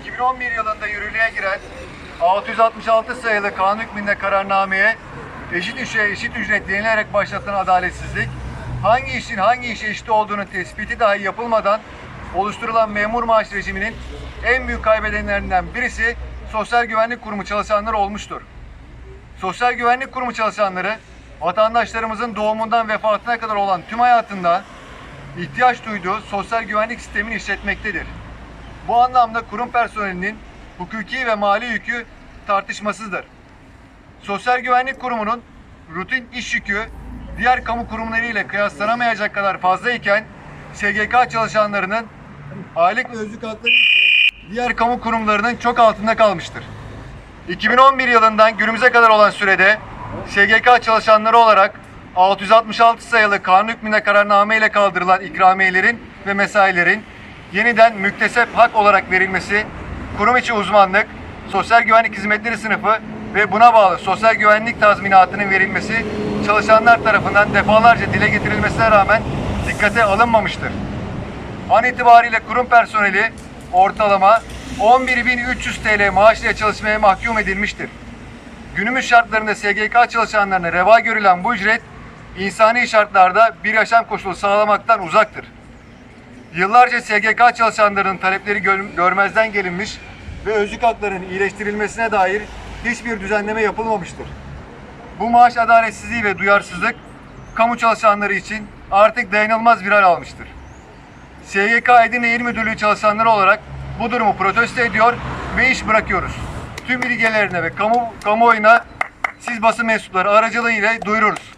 2011 yılında yürürlüğe giren 666 sayılı kanun hükmünde kararnameye eşit işe eşit ücret denilerek başlatılan adaletsizlik, hangi işin hangi işe eşit olduğunun tespiti dahi yapılmadan oluşturulan memur maaş rejiminin en büyük kaybedenlerinden birisi Sosyal Güvenlik Kurumu çalışanları olmuştur. Sosyal Güvenlik Kurumu çalışanları vatandaşlarımızın doğumundan vefatına kadar olan tüm hayatında ihtiyaç duyduğu sosyal güvenlik sistemini işletmektedir. Bu anlamda kurum personelinin hukuki ve mali yükü tartışmasızdır. Sosyal Güvenlik Kurumu'nun rutin iş yükü diğer kamu kurumları ile kıyaslanamayacak kadar fazla iken SGK çalışanlarının aylık ve özlük hakları diğer kamu kurumlarının çok altında kalmıştır. 2011 yılından günümüze kadar olan sürede SGK çalışanları olarak 666 sayılı kanun hükmünde kararname ile kaldırılan ikramiyelerin ve mesailerin yeniden müktesep hak olarak verilmesi, kurum içi uzmanlık, sosyal güvenlik hizmetleri sınıfı ve buna bağlı sosyal güvenlik tazminatının verilmesi çalışanlar tarafından defalarca dile getirilmesine rağmen dikkate alınmamıştır. An itibariyle kurum personeli ortalama 11.300 TL maaş ile çalışmaya mahkum edilmiştir. Günümüz şartlarında SGK çalışanlarına reva görülen bu ücret insani şartlarda bir yaşam koşulu sağlamaktan uzaktır. Yıllarca SGK çalışanlarının talepleri gör- görmezden gelinmiş ve özlük haklarının iyileştirilmesine dair hiçbir düzenleme yapılmamıştır. Bu maaş adaletsizliği ve duyarsızlık kamu çalışanları için artık dayanılmaz bir hal almıştır. SGK Edirne İl Müdürlüğü çalışanları olarak bu durumu protesto ediyor ve iş bırakıyoruz. Tüm ilgilerine ve kamu kamuoyuna siz basın mensupları aracılığıyla duyururuz.